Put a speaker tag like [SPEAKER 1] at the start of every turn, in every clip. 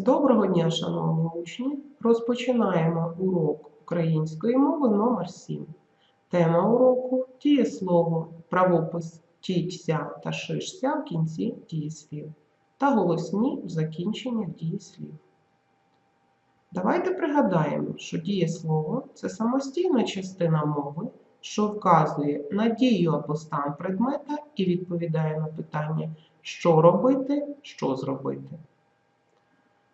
[SPEAKER 1] Доброго дня, шановні учні! Розпочинаємо урок української мови номер 7. Тема уроку дієслово, правопис тіться та шишся в кінці дієслів та голосні в закінченнях дієслів. Давайте пригадаємо, що дієслово це самостійна частина мови, що вказує на дію або стан предмета і відповідає на питання, що робити, що зробити.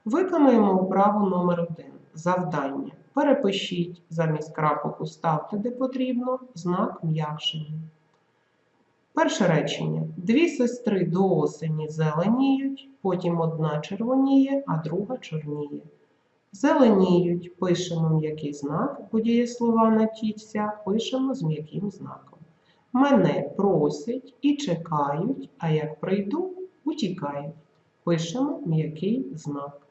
[SPEAKER 1] Виконуємо вправу номер 1 Завдання. Перепишіть, замість крапок уставте, де потрібно, знак м'якшення. Перше речення. Дві сестри до осені зеленіють, потім одна червоніє, а друга чорніє. Зеленіють, пишемо м'який знак, бо дієслова на тіться, пишемо з м'яким знаком. Мене просять і чекають, а як прийду, утікають. Пишемо м'який знак.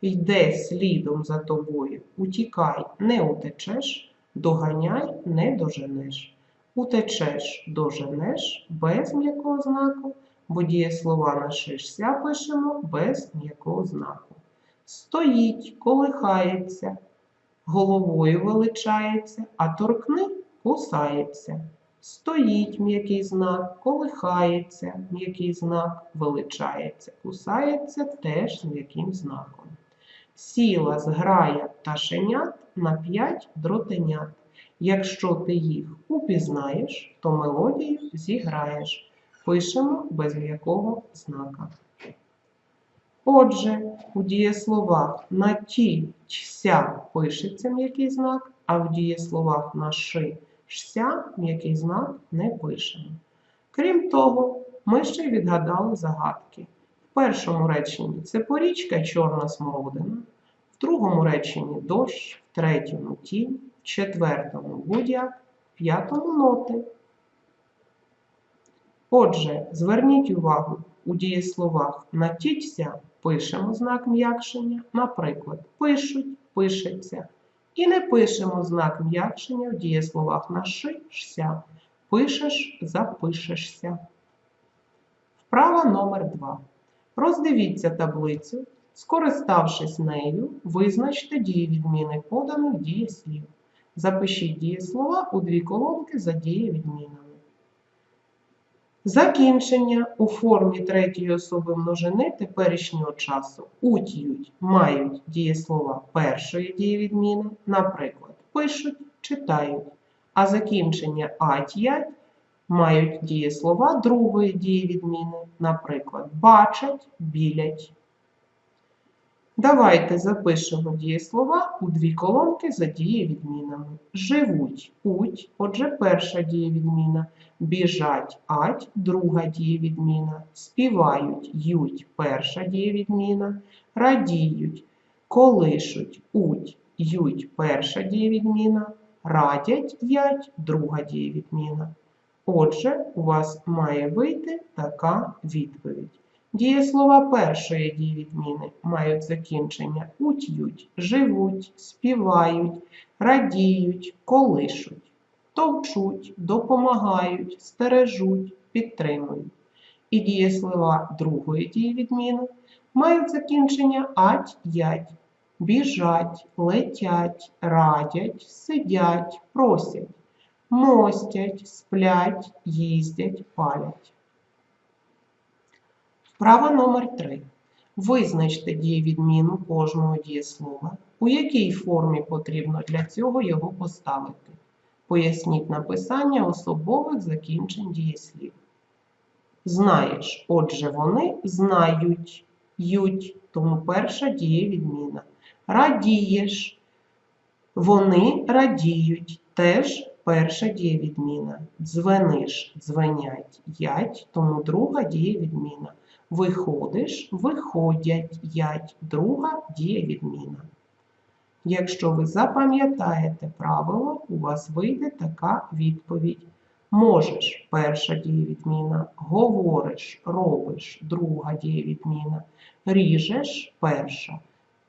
[SPEAKER 1] Йде слідом за тобою, утікай, не утечеш, доганяй, не доженеш. Утечеш, доженеш без м'якого знаку, бо дієслова на шишся пишемо без м'якого знаку. Стоїть, колихається, головою величається, а торкни кусається. Стоїть м'який знак, колихається, м'який знак, величається, кусається теж з м'яким знаком. Сіла зграя пташенят на п'ять дротенят. Якщо ти їх упізнаєш, то мелодію зіграєш. Пишемо без м'якого знака. Отже, у дієсловах на ті чся пишеться м'який знак, а в дієсловах на ши шся м'який знак не пишемо. Крім того, ми ще й відгадали загадки. Першому реченні це порічка чорна смородина, в другому реченні дощ, в третьому тінь, в четвертому будяк, в п'ятому ноти. Отже, зверніть увагу, у дієсловах натіться пишемо знак м'якшення, наприклад, пишуть, пишеться. І не пишемо знак м'якшення в дієсловах на ши, шся. Пишеш, запишешся. Вправа номер 2. Роздивіться таблицю. Скориставшись нею, визначте дієвідміни поданих дієслів. Запишіть дієслова у дві колонки за дієвідмінами. Закінчення у формі третьої особи множини теперішнього часу ут'ють мають дієслова першої дієвідміни, наприклад, пишуть, читають, а закінчення ат'ять мають дієслова другої дієвідміни, наприклад, бачать, білять. Давайте запишемо дієслова у дві колонки за дієвідмінами. Живуть уть, отже, перша дієвідміна. Біжать ать, друга дієвідміна. Співають ють, перша дієвідміна. Радіють, колишуть уть, ють, перша дієвідміна. Радять ять, друга дієвідміна. Отже, у вас має вийти така відповідь. Дієслова першої дієвідміни мають закінчення ут'ють, живуть, співають, радіють, колишуть, товчуть, допомагають, стережуть, підтримують. І дієслова другої дієвідміни мають закінчення ать, ять, біжать, летять, радять, сидять, просять, мостять, сплять, їздять, палять. Вправа номер 3. Визначте дієвідміну кожного дієслова. У якій формі потрібно для цього його поставити. Поясніть написання особових закінчень дієслів. Знаєш, отже, вони знають, ють, тому перша дієвідміна. Радієш, вони радіють, теж перша дієвідміна. Дзвениш, дзвенять, ять, тому друга дієвідміна. Виходиш, виходять, ять, друга дієвідміна. Якщо ви запам'ятаєте правило, у вас вийде така відповідь. Можеш перша дієвідміна, говориш, робиш друга дієвідміна, ріжеш перша,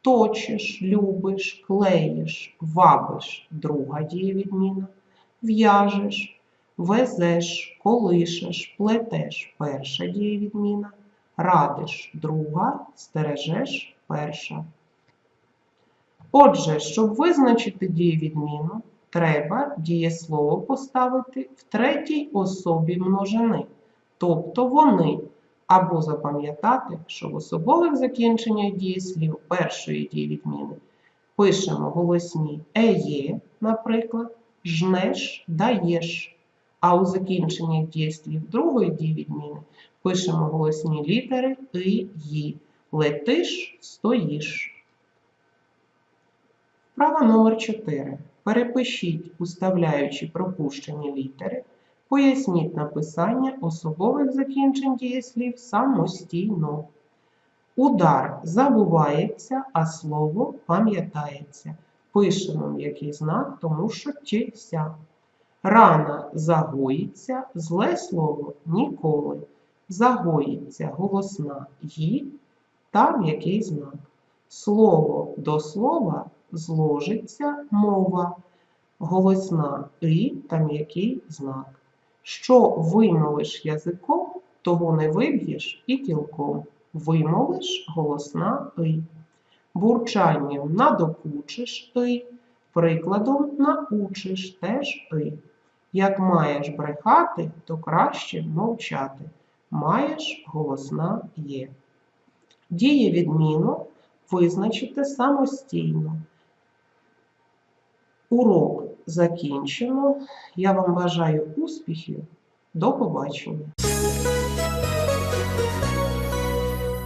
[SPEAKER 1] точиш, любиш, клеїш, вабиш друга дієвідміна, в'яжеш, везеш, колишеш, плетеш перша дієвідміна, радиш друга, стережеш перша. Отже, щоб визначити дієвідміну, треба дієслово поставити в третій особі множини, тобто вони, або запам'ятати, що в особових закінченнях дієслів першої дієвідміни пишемо голосні еє, наприклад, жнеш, даєш, а у закінченнях дієслів другої дієвідміни пишемо голосні літери и, ї, летиш, стоїш. Вправа номер 4. Перепишіть, уставляючи пропущені літери, поясніть написання особових закінчень дієслів самостійно. Удар забувається, а слово пам'ятається. Пишемо м'який знак, тому що тіся. Рана загоїться, зле слово ніколи. Загоїться голосна ї та м'який знак. Слово до слова зложиться мова, голосна и та м'який знак. Що вимовиш язиком, того не виб'єш і кілком. Вимовиш голосна и. Бурчанням надокучиш и, прикладом научиш теж и. Як маєш брехати, то краще мовчати. Маєш голосна є. Дієвідміну визначити самостійно. Урок закінчено. Я вам бажаю успіхів. До побачення!